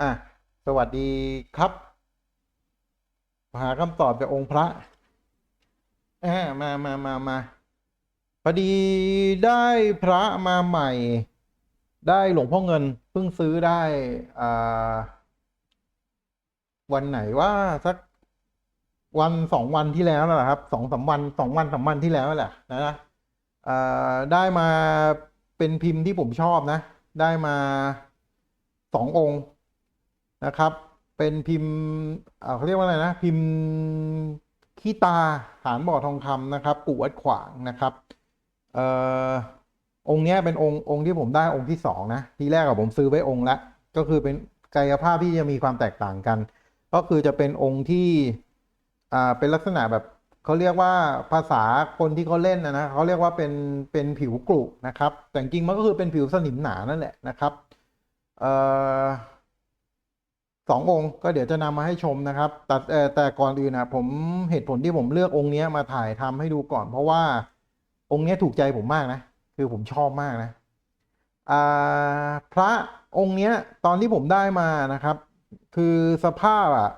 อะสวัสดีครับ หาคำตอบจากองค์พระอ่ามามามามาพอดีได้พระมาใหม่ ได้หลวงพ่อเงินเพิ่งซื้อได้อ่าวันไหนว่าสักวันสองวันที่แล้วนั่นแหละครับสองสามวันสองวันสามวันที่แล้วแหละนะนะได้มาเป็นพิมพ์ที่ผมชอบนะ ได้มาสององค์ นะครับ เป็นพิมพ์เขาเรียกว่าอะไรนะ พิมพ์ขี้ตาฐานบ่อทองคำนะครับ ปู่วัดขวางนะครับเอ่อองค์นี้เป็นองค์องค์ที่ผมได้องค์ที่สองนะ ทีแรกอะผมซื้อไว้องค์ละ ก็คือเป็นกายภาพที่จะมีความแตกต่างกัน ก็คือจะเป็นองค์ที่อ่าเป็นลักษณะแบบเขาเรียกว่าภาษาคนที่เขาเล่นนะนะเขาเรียกว่าเป็นเป็นผิวกรุนะครับ แต่จริงมันก็คือเป็นผิวสนิมหนานั่นแหละนะครับเอ่อ สององค์ก็เดี๋ยวจะนำมาให้ชมนะครับแต่แต่ก่อนอื่นนะผมเหตุผลที่ผมเลือกองค์นี้มาถ่ายทำให้ดูก่อน เพราะว่าองค์นี้ถูกใจผมมากนะ คือผมชอบมากนะพระองค์นี้ตอนที่ผมได้มานะครับ คือสภาพอะ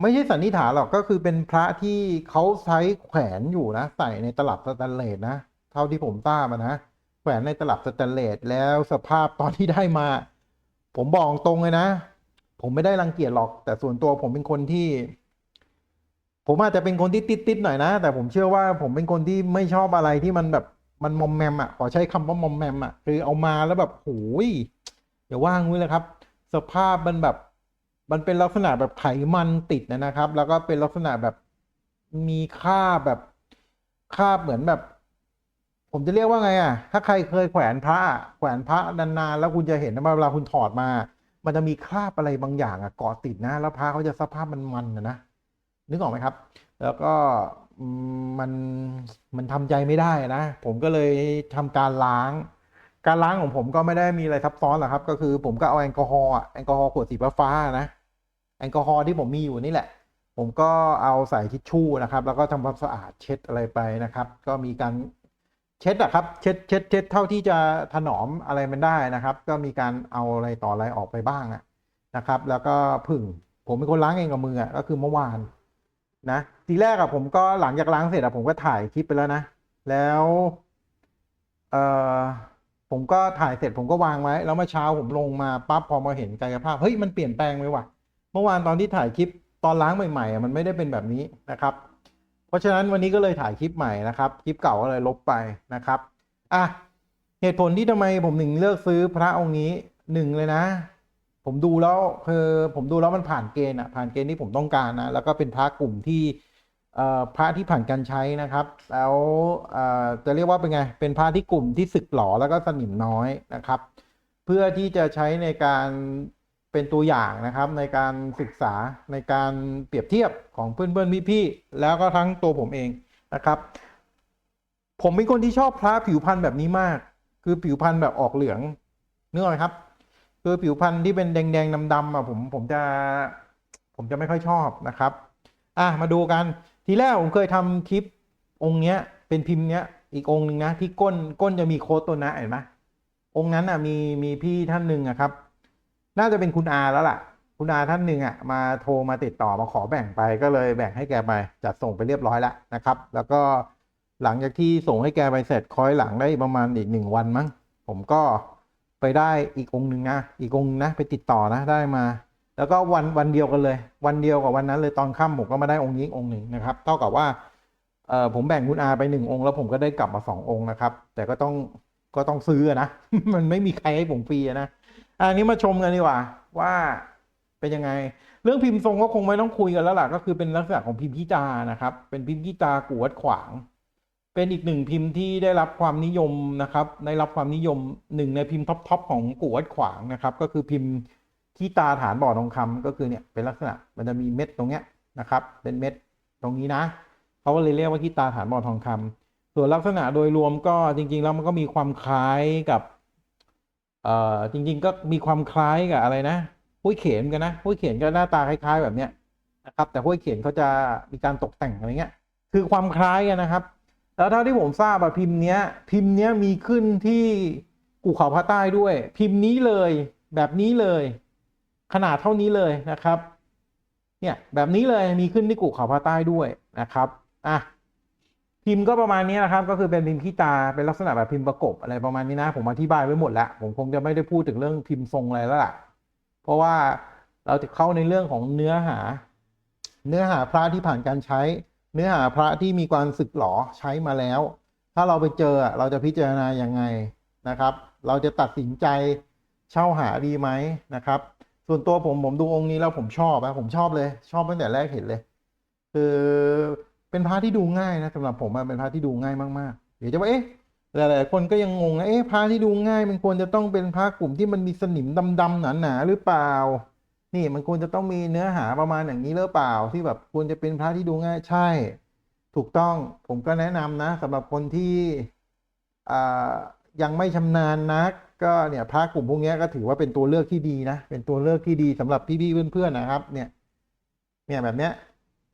ไม่ใช่สันนิษฐานหรอกก็คือเป็นพระที่เขาใช้แขวนอยู่นะ ใส่ในตลับสแตนเลสนะเท่าที่ผมทราบนะแขวนในตลับสแตนเลสแล้วสภาพตอนที่ได้มา ผมบอกตรงเลยนะ ผมไม่ได้รังเกียจหรอก แต่ส่วนตัวผมเป็นคนที่ ผมอาจจะเป็นคนที่ติดๆหน่อยนะ แต่ผมเชื่อว่าผมเป็นคนที่ไม่ชอบอะไรที่มันแบบมันมอมแมมอะขอใช้คำว่ามอมแมมอะคือเอามาแล้วแบบโหยอย่าว่างไว้เลยครับ สภาพมันแบบ มันเป็นลักษณะแบบไขมันติดนะครับ แล้วก็เป็นลักษณะแบบมีคราบแบบคราบเหมือนแบบ ผมจะเรียกว่าไงอะ ถ้าใครเคยแขวนพระอะแขวนพระนานๆแล้วคุณจะเห็นว่าเวลาคุณถอดมา มันจะมีคราบอะไรบางอย่างอะเกาะติดนะ แล้วพระเขาจะสภาพมันมันนะนะนึกออกไหมครับ แล้วก็มันมันทำใจไม่ได้นะ ผมก็เลยทำการล้าง การล้างของผมก็ไม่ได้มีอะไรซับซ้อนหรอกครับ ก็คือผมก็เอาแอลกอฮอล์แอลกอฮอล์ขวดสีฟ้านะแอลกอฮอล์ที่ผมมีอยู่นี่แหละ ผมก็เอาใส่ทิชชู่นะครับ แล้วก็ทำความสะอาดเช็ดอะไรไปนะครับ ก็มีการ เช็ดอะครับเช็ดเช็ดเช็ดเท่าที่จะถนอมอะไรมันได้นะครับ ก็มีการเอาอะไรต่ออะไรออกไปบ้างอะนะครับ แล้วก็ผึ่งผมเป็นคนล้างเองกับมืออะก็คือเมื่อวานนะทีแรกอะผมก็หลังจากล้างเสร็จอะผมก็ถ่ายคลิปไปแล้วนะ แล้วเออผมก็ถ่ายเสร็จผมก็วางไว้ แล้วเมื่อเช้าผมลงมาปั๊บพอมาเห็นกายภาพเฮ้ยมันเปลี่ยนแปลงไปว่ะ เมื่อวานตอนที่ถ่ายคลิปตอนล้างใหม่ๆมันไม่ได้เป็นแบบนี้นะครับ เพราะฉะนั้นวันนี้ก็เลยถ่ายคลิปใหม่นะครับคลิปเก่าก็เลยลบไปนะครับอะเหตุผลที่ทำไมผมถึงเลือกซื้อพระองค์นี้หนึ่งเลยนะ ผมดูแล้วคือผมดูแล้วมันผ่านเกณฑ์อะผ่านเกณฑ์ที่ผมต้องการนะแล้วก็เป็นพระกลุ่มที่เอ่อพระที่ผ่านการใช้นะครับ แล้วเอ่อจะเรียกว่าเป็นไง เป็นพระที่กลุ่มที่สึกหลอแล้วก็สนิมน้อยนะครับ เพื่อที่จะใช้ในการ เป็นตัวอย่างนะครับในการศึกษาในการเปรียบเทียบของเพื่อนๆพี่ๆแล้วก็ทั้งตัวผมเองนะครับ ผมเป็นคนที่ชอบพระผิวพรรณแบบนี้มาก คือผิวพรรณแบบออกเหลืองนึกออกไหมครับ คือผิวพรรณที่เป็นแดงๆดำๆอะผมผมจะผมจะไม่ค่อยชอบนะครับอะมาดูกันทีแรกผมเคยทำคลิปองค์เนี้ย เป็นพิมพ์เนี้ยอีกองค์หนึ่งนะที่ก้นก้นจะมีโค้ดตัวนะเห็นไหมองค์นั้นอะมีมีพี่ท่านหนึ่งอะครับ น่าจะเป็นคุณอาแล้วล่ะ คุณอาท่านหนึ่งอะมาโทรมาติดต่อมาขอแบ่งไปก็เลยแบ่งให้แกไปจัดส่งไปเรียบร้อยแล้วนะครับ แล้วก็หลังจากที่ส่งให้แกไปเสร็จคอยหลังได้ประมาณอีกหนึ่งวันมั้งผมก็ไปได้อีกองหนึ่งนะอีกองนะไปติดต่อนะได้มา แล้วก็วันวันเดียวกันเลย วันเดียวกับวันนั้นเลยตอนค่ำผมก็มาได้องค์นี้องค์หนึ่งนะครับเท่ากับว่าเออผมแบ่งคุณอาไปหนึ่งองค์แล้วผมก็ได้กลับมาสององค์นะครับ แต่ก็ต้องก็ต้องซื้อนะ มันไม่มีใครให้ผมฟรีนะ อันนี้มาชมกันดีกว่าว่าเป็นยังไง เรื่องพิมพ์ทรงก็คงไม่ต้องคุยกันแล้วล่ะก็คือเป็นลักษณะของพิมพ์พิจานะครับ เป็นพิมพ์พิจากวดขวาง เป็นอีกหนึ่งพิมพ์ที่ได้รับความนิยมนะครับได้รับความนิยมหนึ่งในพิมพ์ท็อปๆของกวดขวางนะครับ ก็คือพิมพ์ที่ตาฐานบ่อทองคำก็คือเนี่ยเป็นลักษณะมันจะมีเม็ดตรงเนี้ยนะครับ เป็นเม็ดตรงนี้นะเขาก็เลยเรียกว่าที่ตาฐานบ่อทองคำส่วนลักษณะโดยรวมก็จริง ๆ แล้วมันก็มีความคล้ายกับ เอ่อจริง ๆ ก็มีความคล้ายกับอะไรนะห้วยเข็นกันนะห้วยเข็นก็หน้าตาคล้าย ๆ แบบเนี้ยนะครับ แต่ห้วยเข็นเขาจะมีการตกแต่งอะไรเงี้ย คือความคล้ายกันนะครับ แล้วเท่าที่ผมทราบอะพิมพ์เนี้ย พิมพ์เนี้ยมีขึ้นที่กู่เขาพระใต้ด้วย พิมพ์นี้เลยแบบนี้เลย ขนาดเท่านี้เลยนะครับ เนี่ยแบบนี้เลยมีขึ้นที่กุเขาพาใต้ด้วยนะครับอะ พิมพ์ก็ประมาณนี้นะครับ ก็คือเป็นพิมพ์ขี้ตาเป็นลักษณะแบบพิมพ์ประกบอะไรประมาณนี้นะ ผมอธิบายไว้หมดแล้ว ผมคงจะไม่ได้พูดถึงเรื่องพิมพ์ทรงอะไรแล้วล่ะ เพราะว่าเราจะเข้าในเรื่องของเนื้อหา เนื้อหาพระที่ผ่านการใช้ เนื้อหาพระที่มีการสึกหลอใช้มาแล้ว ถ้าเราไปเจอเราจะพิจารณายังไงนะครับ เราจะตัดสินใจเช่าหาดีไหมนะครับ ส่วนตัวผมผมดูองค์นี้แล้วผมชอบนะผมชอบเลย ชอบตั้งแต่แรกเห็นเลย คือ เป็นพระที่ดูง่ายนะสำหรับผมเป็นพระที่ดูง่ายมากๆ เดี๋ยวจะว่าเอ๊ะหลายๆคนก็ยังงงนะเอ๊ะพระที่ดูง่ายมันควรจะต้องเป็นพระกลุ่มที่มันมีสนิมดำๆหนาๆหรือเปล่า นี่มันควรจะต้องมีเนื้อหาประมาณอย่างนี้หรือเปล่า ที่แบบควรจะเป็นพระที่ดูง่ายใช่ ถูกต้องผมก็แนะนำนะสำหรับคนที่ยังไม่ชำนาญนัก ก็เนี่ยพระกลุ่มพวกนี้ก็ถือว่าเป็นตัวเลือกที่ดีนะ เป็นตัวเลือกที่ดีสำหรับพี่ๆเพื่อนๆนะครับ เนี่ยเนี่ยแบบเนี้ย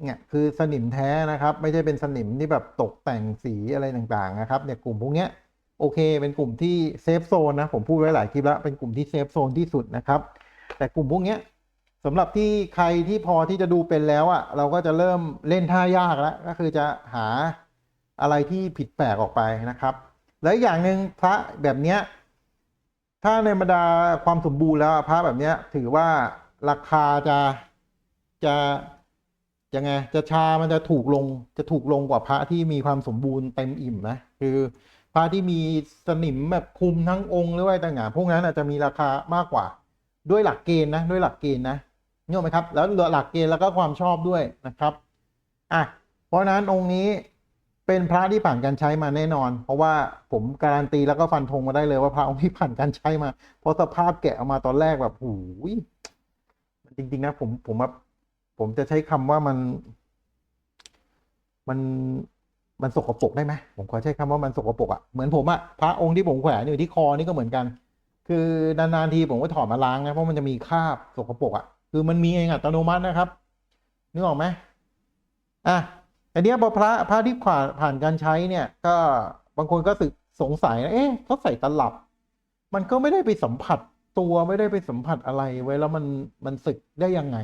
เนี่ยคือสนิมแท้นะครับ ไม่ใช่เป็นสนิมที่แบบตกแต่งสีอะไรต่างๆนะครับเนี่ยกลุ่มพวกเนี้ยโอเค เป็นกลุ่มที่เซฟโซนนะผมพูดไว้หลายคลิปแล้วเป็นกลุ่มที่เซฟโซนที่สุดนะครับ แต่กลุ่มพวกเนี้ยสำหรับที่ใครที่พอที่จะดูเป็นแล้วอะ่ะเราก็จะเริ่มเล่นท่ายากแล้วก็คือจะหาอะไรที่ผิดแปลกออกไปนะครับ และอย่างหนึ่งพระแบบเนี้ยถ้าในบรรดาความสมบูรณ์แล้วพระแบบเนี้ยถือว่าราคาจะจะ ยังไงจะชามันจะถูกลงจะถูกลงกว่าพระที่มีความสมบูรณ์เต็มอิ่มนะคือพระที่มีสนิมแบบคุมทั้งองค์หรือว่าต่างๆพวกนั้นอาจจะมีราคามากกว่า ด้วยหลักเกณฑ์นะด้วยหลักเกณฑ์นะเนี่ไหมครับ แล้วหลักเกณฑ์แล้วก็ความชอบด้วยนะครับอะเพราะฉะนั้นองค์นี้เป็นพระที่ผ่านการใช้มาแน่นอน เพราะว่าผมการันตีแล้วก็ฟันธงมาได้เลยว่าพระองค์ที่ผ่านการใช้มาเพราะสภาพแกะออกมาตอนแรกแบบหูยจริงๆนะผมผมแบบ ผมจะใช้คำว่ามันมันมันสกปรกได้ไหมผมขอใช้คำว่ามันสกปรกอะ่ะเหมือนผมอะ่ะพระองค์ที่ผมแขวนอยู่ที่คอนี่ก็เหมือนกัน คือนานๆทีผมก็ถอดมาล้างนะเพราะมันจะมีคราบสกปรกอะ่ะ คือมันมีเองอัตโนมัตินะครับนึกออกไหมอะอันนี้พอพระพระที่ผ่านผ่านการใช้เนี่ย ก็บางคนก็สึกสงสัยนะเอ๊ะเขาใส่ตลับ มันก็ไม่ได้ไปสัมผัสตัวไม่ได้ไปสัมผัสอะไรไว้แล้วมันมันสึกได้ยังไง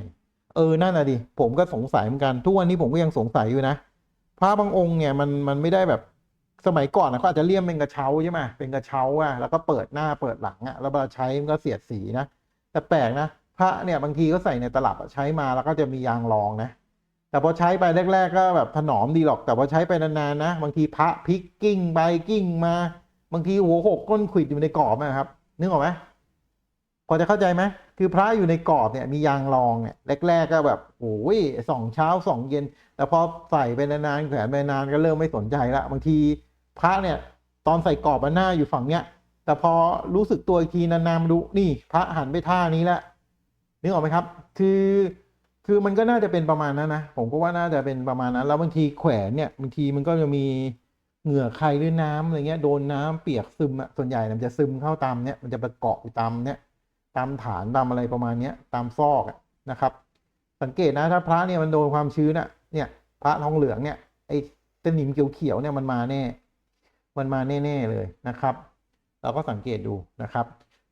เออนั่นน่ะดิผมก็สงสัยเหมือนกันทุกวันนี้ผมก็ยังสงสัยอยู่นะพระบางองค์เนี่ยมันมันไม่ได้แบบสมัยก่อนนะเขาอาจจะเลี่ยมเป็นกระเช้าใช่ไหมเป็นกระเช้าอะแล้วก็เปิดหน้าเปิดหลังอะแล้วเวลาใช้มันก็เสียดสีนะแต่แปลกนะพระเนี่ยบางทีก็ใส่ในตลับใช้มาแล้วก็จะมียางรองนะ แต่พอใช้ไปแรก ๆ ก็แบบถนอมดีหรอกแต่พอใช้ไปนานๆนะบางทีพระพลิกกิ้งไปกิ้งมา บางทีหัวหกก้นขวิดอยู่ในกรอบนะครับนึกออกไหม อจะเข้าใจไหมคือพระอยู่ในกรอบเนี่ยมียางรองเนี่ยแรก ๆ ก็แบบโอ้ยสองเช้าสองเย็น แต่พอใส่ไปนานๆแขวนไปนานก็เริ่มไม่สนใจละบางทีพระเนี่ยตอนใส่กรอบมันหน้าอยู่ฝั่งเนี้ยแต่พอรู้สึกตัวอีกทีนานๆมาดูนี่พระหันไปท่านี้ละนึกออกไหมครับ คือคือมันก็น่าจะเป็นประมาณนั้นนะผมก็ว่าน่าจะเป็นประมาณนั้น แล้วบางทีแขวนเนี่ยบางทีมันก็จะมีเหงื่อใครหรือน้ำอะไรเงี้ยโดนน้ำเปียกซึมอะส่วนใหญ่มันจะซึมเข้าตามเนี่ยมันจะไปเกาะอยู่ตามเนี่ย ตามฐานตามอะไรประมาณนี้ตามซอกนะครับ สังเกตนะถ้าพระเนี่ยมันโดนความชื้นอะเนี่ยพระทองเหลืองเนี่ยไอ้สนิมเขียวๆเนี่ยมันมาแน่ มันมาแน่ๆเลยนะครับ เราก็สังเกตดูนะครับ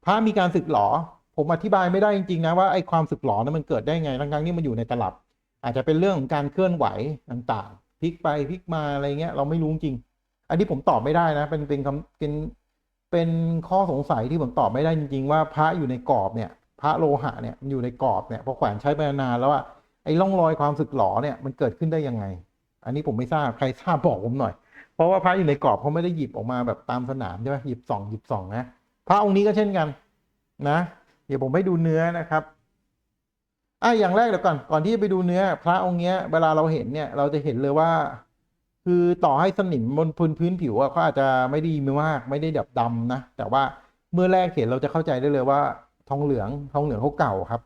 พระมีการสึกหรอผมอธิบายไม่ได้จริงๆนะว่าไอ้ความสึกหรอนั้นมันเกิดได้ไงทั้งๆที่มันอยู่ในตลับ อาจจะเป็นเรื่องของการเคลื่อนไหวต่างๆพลิกไปพลิกมาอะไรเงี้ยเราไม่รู้จริง อันนี้ผมตอบไม่ได้นะ เป็นเป็นคำเป็น เป็นข้อสงสัยที่ผมตอบไม่ได้จริง ๆ ว่าพระอยู่ในกรอบเนี่ย พระโลหะเนี่ยมันอยู่ในกรอบเนี่ยพอแขวนใช้ไปนานแล้วอะไอ้ร่องรอยความสึกหรอเนี่ยมันเกิดขึ้นได้ยังไง อันนี้ผมไม่ทราบใครทราบบอกผมหน่อย เพราะว่าพระอยู่ในกรอบเขาไม่ได้หยิบออกมาแบบตามสนามใช่ไหมหยิบสองหยิบสองนะพระองค์นี้ก็เช่นกัน นะ เดี๋ยวผมให้ดูเนื้อนะครับอะอย่างแรกเดี๋ยวก่อนก่อนที่จะไปดูเนื้อ พระองค์เนี้ย เวลาเราเห็นเนี่ย เราจะเห็นเลยว่า คือต่อให้สนิมบนพื้นพื้นผิวอะเขาอาจจะไม่ดีมากไม่ได้แบบดำนะ แต่ว่าเมื่อแรกเห็นเราจะเข้าใจได้เลยว่า ทองเหลืองทองเหลืองเขาเก่าครับ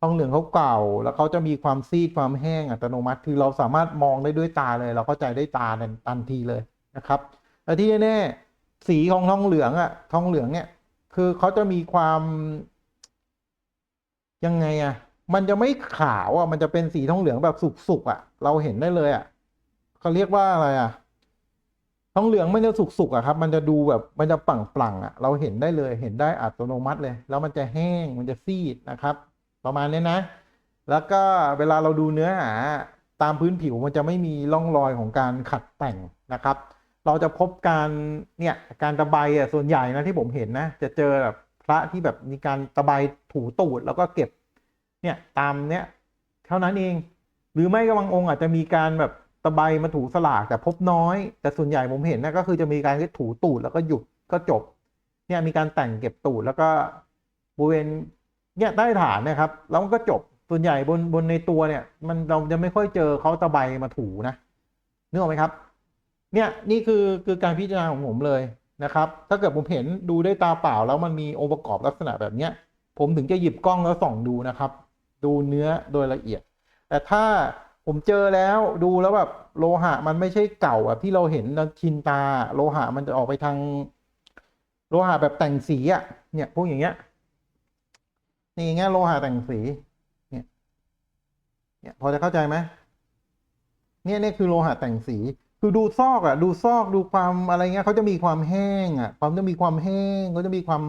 ทองเหลืองเขาเก่า แล้วเขาจะมีความซีดความแห้งอัตโนมัติ คือเราสามารถมองได้ด้วยตาเลย เราเข้าใจได้ตาทันทีเลยนะครับและที่แน่ๆสีของทองเหลืองอะทองเหลืองเนี่ย คือเขาจะมีความยังไงอะมันจะไม่ขาวอะมันจะเป็นสีทองเหลืองแบบสุกๆอะเราเห็นได้เลยอะ เขาเรียกว่าอะไรอะทองเหลืองมันจะสุกๆอะครับ มันจะดูแบบมันจะปังๆอะเราเห็นได้เลยเห็นได้อัตโนมัติเลย แล้วมันจะแห้งมันจะซีดนะครับ ประมาณนี้นะ แล้วก็เวลาเราดูเนื้อหาตามพื้นผิวมันจะไม่มีร่องรอยของการขัดแต่งนะครับ เราจะพบการเนี่ยการตะไบอะส่วนใหญ่นะที่ผมเห็นนะ จะเจอแบบพระที่แบบมีการตะไบถูตูดแล้วก็เก็บเนี่ยตามเนี้ยเท่านั้นเอง หรือไม่ก็บางองค์อาจจะมีการแบบ ตะไบมาถูสลากแต่พบน้อย แต่ส่วนใหญ่ผมเห็นนะก็คือจะมีการถูตูดแล้วก็หยุดก็จบ เนี่ยมีการแต่งเก็บตูดแล้วก็บริเวณเนี่ยใต้ฐานนะครับแล้วมันก็จบส่วนใหญ่บนบนในตัวเนี่ยมันเราจะไม่ค่อยเจอเขาตะไบมาถูนะนึกออกไหมครับ เนี่ยนี่คือคือการพิจารณาของผมเลยนะครับ ถ้าเกิดผมเห็นดูได้ตาเปล่าแล้วมันมีองค์ประกอบลักษณะแบบเนี้ย ผมถึงจะหยิบกล้องแล้วส่องดูนะครับ ดูเนื้อโดยละเอียด แต่ถ้า ผมเจอแล้วดูแล้วแบบโลหะมันไม่ใช่เก่าแบบที่เราเห็นแล้วชินตา โลหะมันจะออกไปทาง โลหะแบบแต่งสีอะ เนี่ยพวกอย่างเงี้ยนี่อย่างเงี้ยโลหะแต่งสี เนี่ยเนี่ยพอจะเข้าใจไหมเนี่ยเนี่ยคือโลหะแต่งสี คือดูซอกอะ ดูซอกดูความอะไรเงี้ยเขาจะมีความแห้งอะความจะมีความแห้งเขาจะมีความ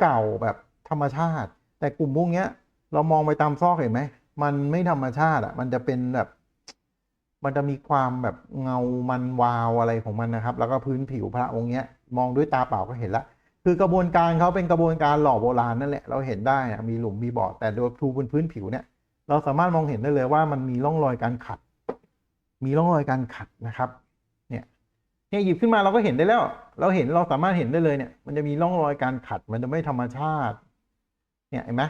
เก่าแบบธรรมชาติ แต่กลุ่มพวกเนี้ย เรามองไปตามซอกเห็นไหม มันไม่ธรรมชาติอะ มันจะเป็นแบบ มันจะมีความแบบเงามันวาวอะไรของมันนะครับ แล้วก็พื้นผิวพระองค์เนี้ย มองด้วยตาเปล่าก็เห็นละคือกระบวนการเขาเป็นกระบวนการหล่อโบราณนั่นแหละ เราเห็นได้นะมีหลุมมีบ่อแต่โดยทูบนพื้นผิวเนี่ย เราสามารถมองเห็นได้เลยว่ามันมีร่องรอยการขัด มีร่องรอยการขัดนะครับ เนี่ยเนี่ยหยิบขึ้นมาเราก็เห็นได้แล้ว เราเห็นเราสามารถเห็นได้เลยเนี่ย มันจะมีร่องรอยการขัด มันจะไม่ธรรมชาติ เนี่ยเห็นไหม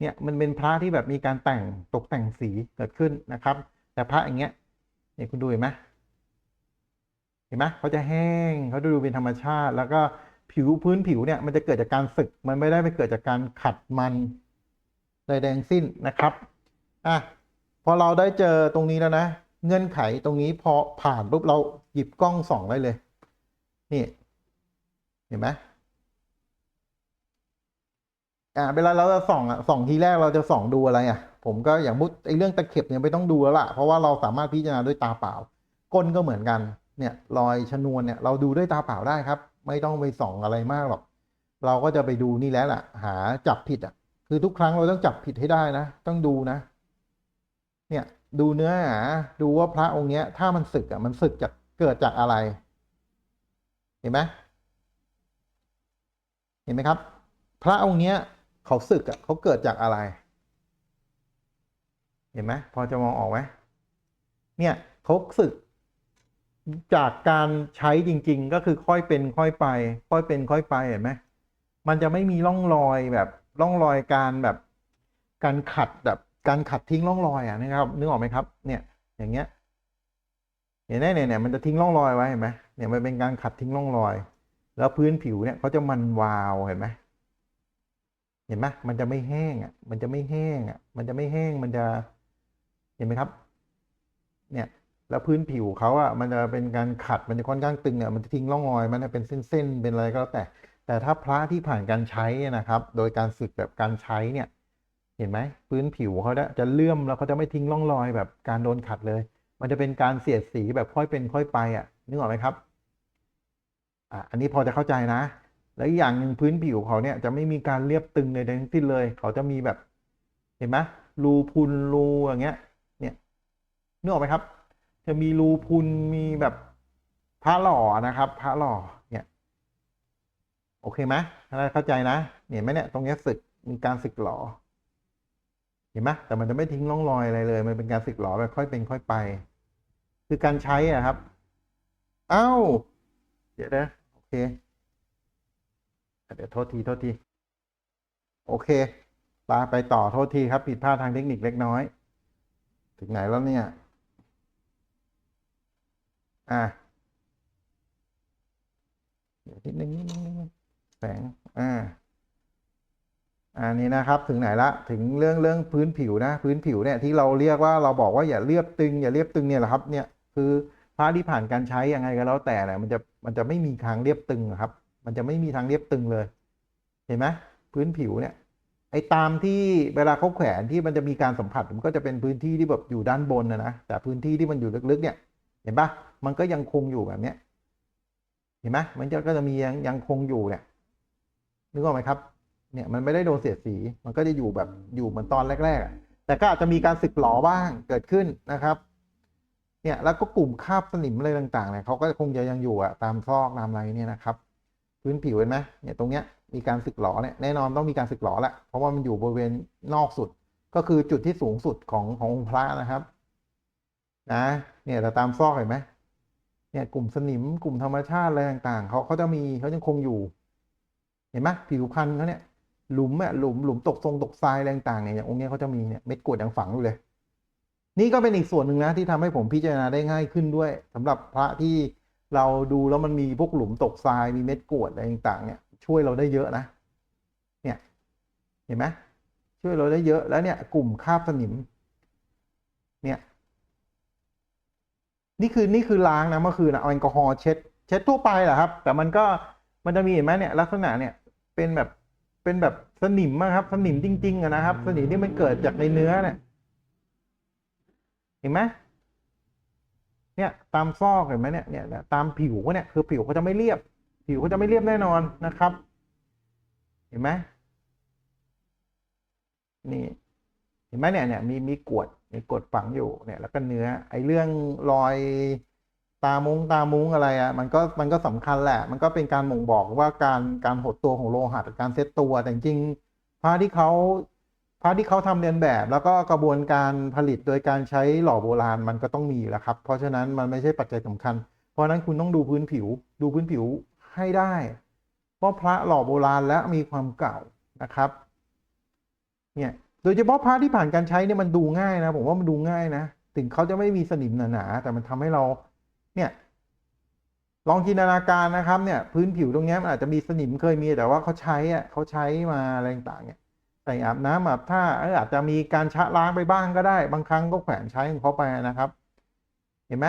เนี่ยมันเป็นพระที่แบบมีการแต่งตกแต่งสีเกิดขึ้นนะครับ แต่พระอย่างเงี้ยเนี่ยคุณดูเห็นไหมเห็นไหมเขาจะแห้งเขาจะดูเป็นธรรมชาติ แล้วก็ผิวพื้นผิวเนี่ยมันจะเกิดจากการสึกมันไม่ได้ไปเกิดจากการขัดมันใดแดงสิ้นนะครับอะพอเราได้เจอตรงนี้แล้วนะ เงื่อนไขตรงนี้พอผ่านปุ๊บเราหยิบกล้องส่องได้เลย นี่ เห็นไหม อ่าเวลาเราจะส่องอะส่องทีแรกเราจะส่องดูอะไรอะ ผมก็อย่างมุดไอ้เรื่องตะเข็บเนี่ยไม่ต้องดูแล้วล่ะ เพราะว่าเราสามารถพิจารณาด้วยตาเปล่า ก้นก็เหมือนกัน เนี่ยรอยชนวนเนี่ยเราดูด้วยตาเปล่าได้ครับ ไม่ต้องไปส่องอะไรมากหรอก เราก็จะไปดูนี่แล้วล่ะ หาจับผิดอะ คือทุกครั้งเราต้องจับผิดให้ได้นะ ต้องดูนะ เนี่ยดูเนื้อหาดูว่าพระองค์เนี้ย ถ้ามันสึกอะมันสึกจากเกิดจากอะไร เห็นไหมเห็นไหมครับ พระองค์เนี้ย เขาสึกอะเขาเกิดจากอะไร เห็นไหมพอจะมองออกไหมเนี่ยเขาสึกจากการใช้จริง ๆ ก็คือค่อยเป็นค่อยไป ค่อยเป็นค่อยไปเห็นไหมมันจะไม่มีร่องรอยแบบร่องรอยการแบบ การขัดแบบ การขัดทิ้งร่องรอยอะนะครับนึกออกไหมครับ เนี่ยอย่างเงี้ยเห็นไหมเนี่ยเนี่ยมันจะทิ้งร่องรอยไว้เห็นไหมเนี่ยมันเป็นการขัดทิ้งร่องรอย แล้วพื้นผิวเนี่ยเขาจะมันวาวเห็นไหม เห็นไหมมันจะไม่แห้งอะ มันจะไม่แห้งอะ มันจะไม่แห้ง มันจะ เห็นไหมครับ เนี่ย แล้วพื้นผิวเขาอะ มันจะเป็นการขัด มันจะค่อนข้างตึงอะ มันจะทิ้งร่องรอย มันจะเป็นเส้นๆ เป็นอะไรก็แล้วแต่ แต่ถ้าพระที่ผ่านการใช้นะครับ โดยการสึกแบบการใช้เนี่ย เห็นไหม พื้นผิวเขาจะเลื่อมแล้วเขาจะไม่ทิ้งร่องรอยแบบการโดนขัดเลย มันจะเป็นการเสียดสีแบบค่อยเป็นค่อยไปอะ นึกออกไหมครับ อะ อันนี้พอจะเข้าใจนะ แล้วอีกอย่างหนึ่งพื้นผิวเขาเนี่ยจะไม่มีการเรียบตึงในทั้งสิ้นเลย เขาจะมีแบบเห็นไหมรูพุนรูอย่างเงี้ย เนี่ยนึกออกไหมครับ จะมีรูพุนมีแบบพระหล่อนะครับพระหล่อเนี่ย โอเคไหมเข้าใจนะเห็นไหมเนี่ยตรงนี้ยสึกมีการสึกหล่อเห็นไหมแต่มันจะไม่ทิ้งร่องรอยอะไรเลย มันเป็นการสึกหล่อแบบค่อยเป็นค่อยไป คือการใช้อะครับ เอ้า เดี๋ยวนะโอเค เดี๋ยวโทษทีโทษทีโอเคลาไปต่อโทษทีครับ ผิดพลาดทางเทคนิคเล็กน้อย ถึงไหนแล้วเนี่ย อะเดี๋ยวนิดนึงนิดนึงนิดนึงแสงอ่าอันนี้นะครับถึงไหนละถึงเรื่องเรื่องพื้นผิวนะ พื้นผิวเนี่ยที่เราเรียกว่าเราบอกว่าอย่าเรียบตึง อย่าเรียบตึงเนี่ยแหละครับเนี่ยคือพระที่ผ่านการใช้ยังไงก็แล้วแต่แหละมันจะมันจะไม่มีทางเรียบตึงครับ มันจะไม่มีทางเรียบตึงเลย เห็นไหมพื้นผิวเนี่ย ไอ้ตามที่เวลาเขาแขวนที่มันจะมีการสัมผัสมันก็จะเป็นพื้นที่ที่แบบอยู่ด้านบนนะนะแต่พื้นที่ที่มันอยู่ลึกๆเนี่ย เห็นปะมันก็ยังคงอยู่แบบเนี้ยเห็นไหมมันจะก็จะมียังยังคงอยู่เนี่ยนึกออกไหมครับ เนี่ยมันไม่ได้โดนเสียดสี มันก็จะอยู่แบบอยู่เหมือนตอนแรกๆ แต่ก็อาจจะมีการสึกหลอบ้างเกิดขึ้นนะครับ เนี่ยแล้วก็กลุ่มคาบสนิมอะไรต่างๆเนี่ยเขาก็คงจะยังอยู่อะตามซอกตามอะไรเนี่ยนะครับ พื้นผิวเห็นไหมเนี่ยตรงเนี้ยมีการสึกหลอเนี่ยแน่นอนต้องมีการสึกหลอแหละเพราะว่ามันอยู่บริเวณนอกสุด ก็คือจุดที่สูงสุดของขององค์พระนะครับ นะเนี่ยแต่ตามซอกเห็นไหมเนี่ยกลุ่มสนิมกลุ่มธรรมชาติอะไรต่างๆเขาเขาจะมีเขายังคงอยู่ เห็นไหมผิวพันธุ์เขาเนี่ยหลุมอะหลุมหลุมตกทรงตกทรายอะไรต่างๆเนี่ยอย่างองค์เนี้ยเขาจะมีเนี่ยเม็ดกรวดยังฝังอยู่เลย นี่ก็เป็นอีกส่วนหนึ่งนะที่ทำให้ผมพิจารณาได้ง่ายขึ้นด้วยสำหรับพระที่ เราดูแล้วมันมีพวกหลุมตกทรายมีเม็ดกรวดอะไรต่างๆเนี่ยช่วยเราได้เยอะนะ เนี่ย เห็นไหมช่วยเราได้เยอะแล้วเนี่ยกลุ่มคาบสนิม เนี่ยนี่คือนี่คือล้างนะเมื่อคืนนะเอาแอลกอฮอล์เช็ด เช็ดทั่วไปแหละครับ แต่มันก็มันจะมีเห็นไหมเนี่ยลักษณะเนี่ยเป็นแบบเป็นแบบสนิมอะครับ สนิมจริงๆนะครับ สนิมที่มันเกิดจากในเนื้อเนี่ยเห็นไหม เนี่ยตามซอกเห็นไหมเนี่ยเนี่ยตามผิวเขาเนี่ยคือผิวเขาจะไม่เรียบ ผิวเขาจะไม่เรียบแน่นอนนะครับ เห็นไหมนี่เห็นไหมเนี่ยเนี่ยมีมีกวดมีกวดฝังอยู่เนี่ยแล้วก็เนื้อ ไอ้เรื่องรอยตามุ้งตามุ้งอะไรอะ่ะมันก็มันก็สำคัญแหละ มันก็เป็นการบ่งบอกว่าการการหดตัวของโลหะการเซตตัวแต่จริงพระที่เขา พระที่เขาทำเรียนแบบ แล้วก็กระบวนการผลิตโดยการใช้หล่อโบราณมันก็ต้องมีอยู่แล้วครับ เพราะฉะนั้นมันไม่ใช่ปัจจัยสำคัญ เพราะฉะนั้นคุณต้องดูพื้นผิว ดูพื้นผิวให้ได้ว่าพระหล่อโบราณและมีความเก่านะครับเนี่ยโดยเฉพาะพระที่ผ่านการใช้เนี่ยมันดูง่ายนะ ผมว่ามันดูง่ายนะ ถึงเขาจะไม่มีสนิมหนาๆแต่มันทำให้เราเนี่ยลองจินตนาการนะครับเนี่ยพื้นผิวตรงนี้มันอาจจะมีสนิมเคยมีแต่ว่าเขาใช้อะเขาใช้มาอะไรต่างๆเนี่ย ใส่อาบน้ำอาบท่าอาจจะมีการชะล้างไปบ้างก็ได้ บางครั้งก็แขวนใช้ของเขาไปนะครับ เห็นไหม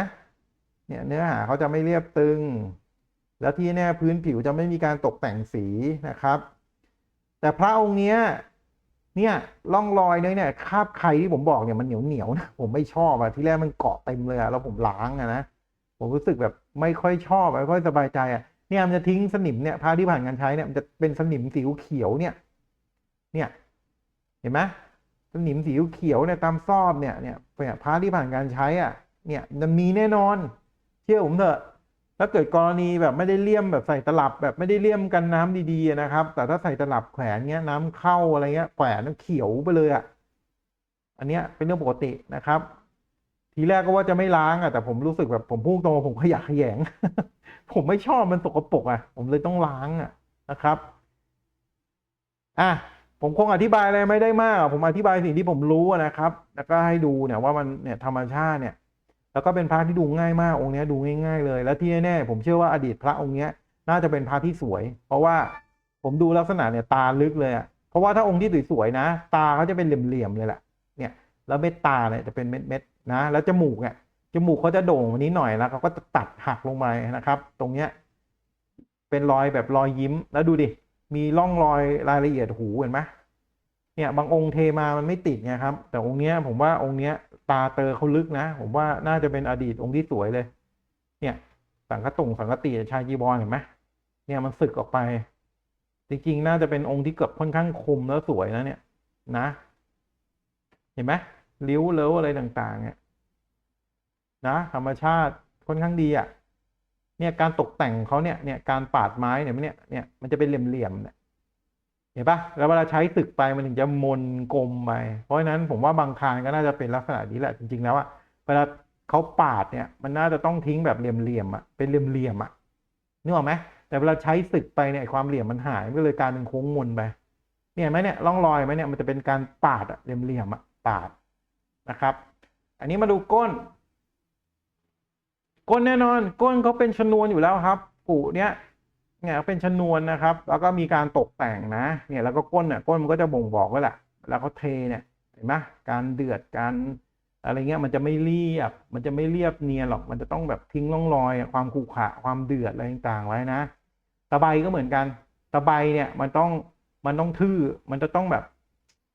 เนี่ยเนื้อหาเขาจะไม่เรียบตึง แล้วที่แน่พื้นผิวจะไม่มีการตกแต่งสีนะครับ แต่พระองค์เนี้ยเนี่ยร่องรอยเนี่ยเนี่ยคาบไข่ที่ผมบอกเนี่ยมันเหนียวเหนียวนะผมไม่ชอบอะที่แรกมันเกาะเต็มเลยอะแล้วผมล้างอะนะผมรู้สึกแบบไม่ค่อยชอบไม่ค่อยสบายใจอะเนี่ยมันจะทิ้งสนิมเนี่ยพระที่ผ่านการใช้เนี่ยมันจะเป็นสนิมสีเขียวเนี่ย เนี่ย เห็นไหมสนิมสีเขียวเนี่ยตามซอบเนี่ยเนี่ยเนี่ยพระที่ผ่านการใช้อะเนี่ยมันมีแน่นอน เชื่อผมเถอะถ้าเกิดกรณีแบบไม่ได้เลี่ยมแบบใส่ตลับแบบไม่ได้เลี่ยมกันน้ำดีๆนะครับ แต่ถ้าใส่ตลับแขวนเงี้ยน้ำเข้าอะไรเงี้ยแขวนแล้วเขียวไปเลยอะอันเนี้ยเป็นเรื่องปกตินะครับ ทีแรกก็ว่าจะไม่ล้างอะแต่ผมรู้สึกแบบผมพูดตรงผมขยะแขยง ผมไม่ชอบมันสกปรกอะ ผมเลยต้องล้างอะนะครับ อะ ผมคงอธิบายอะไรไม่ได้มาก ผมอธิบายสิ่งที่ผมรู้นะครับ แล้วก็ให้ดูเนี่ยว่ามันเนี่ยธรรมชาติเนี่ย แล้วก็เป็นพระที่ดูง่ายมากองค์เนี้ยดูง่าย ๆ เลย แล้วที่แน่ๆผมเชื่อว่าอดีตพระองค์เนี้ยน่าจะเป็นพระที่สวย เพราะว่าผมดูลักษณะเนี่ยตาลึกเลยอะเพราะว่าถ้าองค์ที่สวยๆนะ ตาเขาจะเป็นเหลี่ยมๆเลยแหละเนี่ยแล้วเม็ดตาเนี่ยจะเป็นเม็ดๆนะ แล้วจมูกเนี่ยจมูกเขาจะโด่งว่านี้หน่อยแล้วเขาก็จะตัดหักลงไปนะครับ ตรงเนี้ยเป็นรอยแบบรอยยิ้มแล้วดูดิ มีร่องรอยรายละเอียดหูเห็นไหมเนี่ยบางองค์เทมามันไม่ติดไงครับ แต่องค์เนี้ยผมว่าองค์เนี้ยตาเตอเขาลึกนะ ผมว่าน่าจะเป็นอดีตองค์ที่สวยเลย เนี่ยสังกตุงสังกติชายจีบอลเห็นไหมเนี่ยมันสึกออกไป จริงๆ น่าจะเป็นองค์ที่เกือบค่อนข้างคมแล้วสวยนะเนี่ยนะ เห็นไหมริ้วเล้วอะไรต่างๆเนี่ยนะธรรมชาติค่อนข้างดีอะ เนี่ยการตกแต่งเขาเนี่ยเนี่ยการปาดไม้เนี่ยเนี่ยเนี่ยมันจะเป็นเหลี่ยมๆเนี่ยเห็นปะแล้วเวลาใช้ตึกไปมันถึงจะมนกลมไปเพราะฉะนั้นผมว่าบางคานก็น่าจะเป็นลักษณะนี้แหละจริงๆแล้วอะเวลาเขาปาดเนี่ยมันน่าจะต้องทิ้งแบบเหลี่ยมๆอะเป็นเหลี่ยมๆอะนึกออกไหมแต่เวลาใช้สึกไปเนี่ยความเหลี่ยมมันหายก็เลยกลายเป็นโค้งมนไปเนี่ยเห็นไหมเนี่ยร่องรอยไหมเนี่ยมันจะเป็นการปาดอะเหลี่ยมๆอะปาดนะครับ อันนี้มาดูก้น ก้นแน่นอนก้นเขาเป็นชนวนอยู่แล้วครับกูเนี้ยเนี่ยเป็นชนวนนะครับ แล้วก็มีการตกแต่งนะ เนี่ยแล้วก็ก้นเนี่ยก้นมันก็จะบ่งบอกไว้แหละแล้วเขาเทเนี่ยเห็นไหมการเดือดการอะไรเงี้ยมันจะไม่เรียบ มันจะไม่เรียบเนียนหรอก มันจะต้องแบบทิ้งร่องรอยความขรุขระความเดือดอะไรต่างๆไว้นะตะไบก็เหมือนกันตะไบเนี่ยมันต้องมันต้องทื่อมันจะต้องแบบ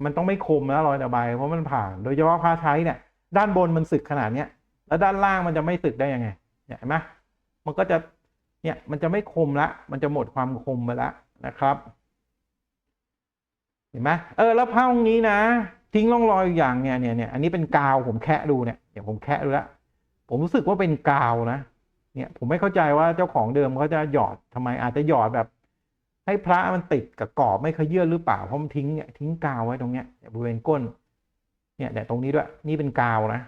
มันต้องไม่คมนะรอยตะไบเพราะมันผ่าน โดยเฉพาะผ้าใช้เนี่ยด้านบนมันสึกขนาดเนี้ยแล้วด้านล่างมันจะไม่สึกได้ยังไง เนี่ยเห็นไหมมันก็จะเนี่ยมันจะไม่คมละมันจะหมดความคมไปละนะครับ เห็นไหมเออแล้วพระองนี้นะ ทิ้งร่องรอยอย่างเนี่ยเนี่ยเนี่ยอันนี้เป็นกาวผมแคะดูเนี่ยเดี๋ยวผมแคะดูแล้วผมรู้สึกว่าเป็นกาวนะเนี่ยผมไม่เข้าใจว่าเจ้าของเดิมเขาจะหยอดทำไมอาจจะหยอดแบบ ให้พระมันติดกับกรอบไม่ขยื่นหรือเปล่าเพราะมันทิ้งเนี่ยทิ้งกาวไว้ตรงเนี้ยบริเวณก้นเนี่ยแต่ตรงนี้ด้วยนี่เป็นกาวนะ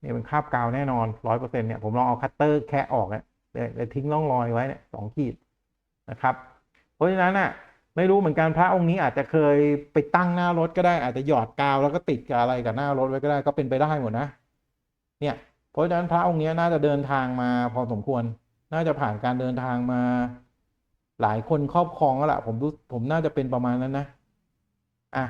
เนี่ยเป็นคราบกาวแน่นอนร้อยเปอร์เซ็นเนี่ยผมลองเอาคัตเตอร์แคะออกเนี่ยเลยทิ้งร่องรอยไว้เนี่ยสองขีดนะครับ เพราะฉะนั้นน่ะไม่รู้เหมือนกันพระองค์นี้อาจจะเคยไปตั้งหน้ารถก็ได้อาจจะหยอดกาวแล้วก็ติดกับอะไรกับหน้ารถไว้ก็ได้ก็เป็นไปได้หมดนะ เนี่ย เพราะฉะนั้นพระองค์นี้น่าจะเดินทางมาพอสมควร น่าจะผ่านการเดินทางมา หลายคนครอบครองแล้วล่ะผมรู้ผมน่าจะเป็นประมาณนั้นนะอะ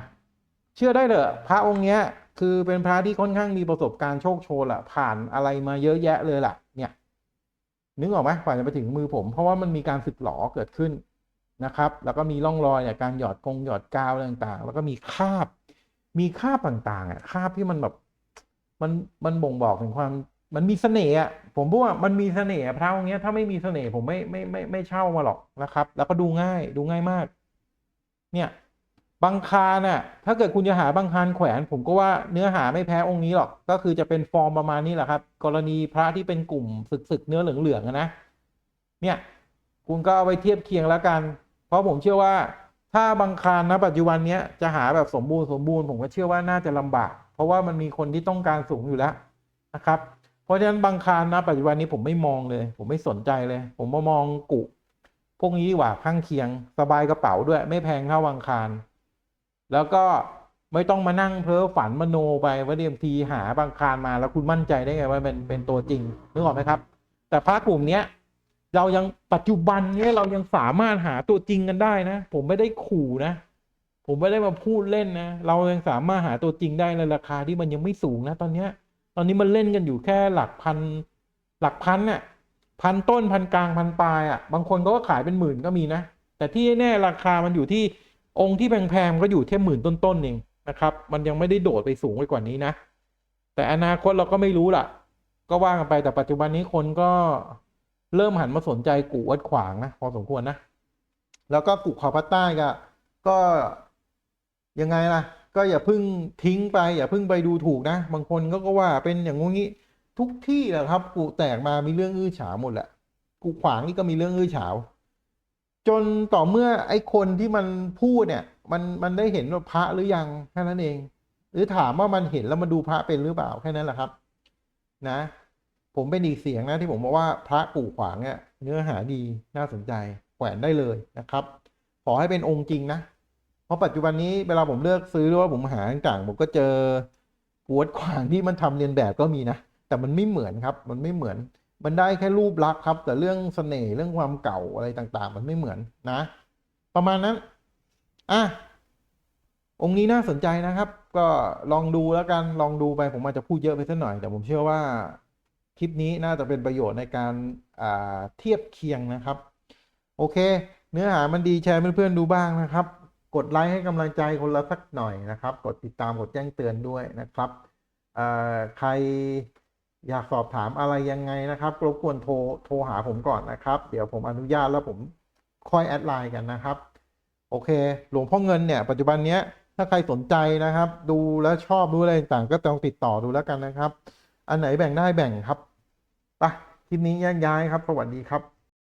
เชื่อได้เลยพระองค์เนี้ย คือเป็นพระที่ค่อนข้างมีประสบการณ์โชคโชนล่ะผ่านอะไรมาเยอะแยะเลยล่ะ เนี่ยนึกออกไหมกว่าจะไปถึงมือผม เพราะว่ามันมีการสึกหลอเกิดขึ้นนะครับ แล้วก็มีร่องรอยจากการหยอดกงหยอดกาวต่างๆ แล้วก็มีคราบ มีคราบต่างๆอะคราบที่มันแบบมันมันบ่งบอกถึงความมันมีเสน่ห์อะผมพูดว่ามันมีเสน่ห์พระองค์เนี้ยถ้าไม่มีเสน่ห์ผมไม่ไม่ไม่ไม่เช่ามาหรอกนะครับ แล้วก็ดูง่ายดูง่ายมาก เนี่ย บางคารน่ะถ้าเกิดคุณจะหาบางคารแขวน ผมก็ว่าเนื้อหาไม่แพ้องค์นี้หรอก ก็คือจะเป็นฟอร์มประมาณนี้แหละครับ กรณีพระที่เป็นกลุ่มศึกๆเนื้อเหลืองๆอะนะ เนี่ย คุณก็เอาไปเทียบเคียงแล้วกัน เพราะผมเชื่อว่า ถ้าบางคารนะปัจจุบันเนี้ยจะหาแบบสมบูรณ์สมบูรณ์ผมก็เชื่อว่าน่าจะลำบาก เพราะว่ามันมีคนที่ต้องการสูงอยู่แล้วนะครับ เพราะฉะนั้นบางคารนะปัจจุบันนี้ผมไม่มองเลย ผมไม่สนใจเลย ผมมามองกุพวกนี้ดีกว่าข้างเคียง สบายกระเป๋าด้วย ไม่แพงเท่าบางคาร แล้วก็ไม่ต้องมานั่งเพ้อฝันมโนไปว่าเดียมทีหาบางคารมาแล้วคุณมั่นใจได้ไงว่าเป็นเป็นตัวจริงนึกออกไหมครับ แต่พระกลุ่มเนี้ยเรายังปัจจุบันเนี้ยเรายังสามารถหาตัวจริงกันได้นะ ผมไม่ได้ขู่นะ ผมไม่ได้มาพูดเล่นนะ เรายังสามารถหาตัวจริงได้ในราคาที่มันยังไม่สูงนะ ตอนเนี้ย ตอนนี้มันเล่นกันอยู่แค่หลักพันหลักพันน่ะพันต้นพันกลางพันปลายอะบางคนก็ขายเป็นหมื่นก็มีนะแต่ที่แน่ราคามันอยู่ที่ องค์ที่แพงๆก็อยู่แค่หมื่นต้นๆเองนะครับ มันยังไม่ได้โดดไปสูงไปกว่านี้นะ แต่อนาคตเราก็ไม่รู้ล่ะ ก็ว่ากันไปแต่ปัจจุบันนี้คนก็เริ่มหันมาสนใจกูวัดขวางนะพอสมควรนะ แล้วก็กูขาพัดใต้ก็ก็ยังไงล่ะ ก็อย่าเพึ่งทิ้งไป อย่าเพึ่งไปดูถูกนะ บางคนก็ก็ว่าเป็นอย่างงี้ทุกที่แหละครับกูแตกมามีเรื่องอื้อฉาวหมดแหละกูขวางนี่ก็มีเรื่องอื้อฉาว จนต่อเมื่อไอ้คนที่มันพูดเนี่ย มันมันได้เห็นว่าพระหรือยังแค่นั้นเอง หรือถามว่ามันเห็นแล้วมันดูพระเป็นหรือเปล่าแค่นั้นแหละครับ นะ ผมเป็นอีกเสียงนะที่ผมบอกว่าพระกู่ขวางเนี่ยเนื้อหาดีน่าสนใจแขวนได้เลยนะครับ ขอให้เป็นองค์จริงนะ เพราะปัจจุบันนี้เวลาผมเลือกซื้อหรือว่าผมหาต่างผมก็เจอกูวัดขวางที่มันทำเรียนแบบก็มีนะแต่มันไม่เหมือนครับ มันไม่เหมือน มันได้แค่รูปลักษณ์ครับ แต่เรื่องเสน่ห์เรื่องความเก่าอะไรต่างๆ มันไม่เหมือนนะ ประมาณนั้นอะองค์นี้น่าสนใจนะครับ ก็ลองดูแล้วกันลองดูไปผมอาจจะพูดเยอะไปสักหน่อย แต่ผมเชื่อว่าคลิปนี้น่าจะเป็นประโยชน์ในการเทียบเคียงนะครับ โอเค เนื้อหามันดีแชร์เพื่อนๆดูบ้างนะครับ กดไลค์ให้กำลังใจคนละสักหน่อยนะครับ กดติดตามกดแจ้งเตือนด้วยนะครับใคร อยากสอบถามอะไรยังไงนะครับรบกวนโทรโทรหาผมก่อนนะครับ เดี๋ยวผมอนุญาตแล้วผมค่อยแอดไลน์กันนะครับ โอเค หลวงพ่อเงินเนี่ยปัจจุบันเนี้ยถ้าใครสนใจนะครับ ดูแล้วชอบดูอะไรต่างก็ต้องติดต่อดูแล้วกันนะครับ อันไหนแบ่งได้แบ่งครับไปคลิปนี้แยกย้ายครับ สวัสดีครับ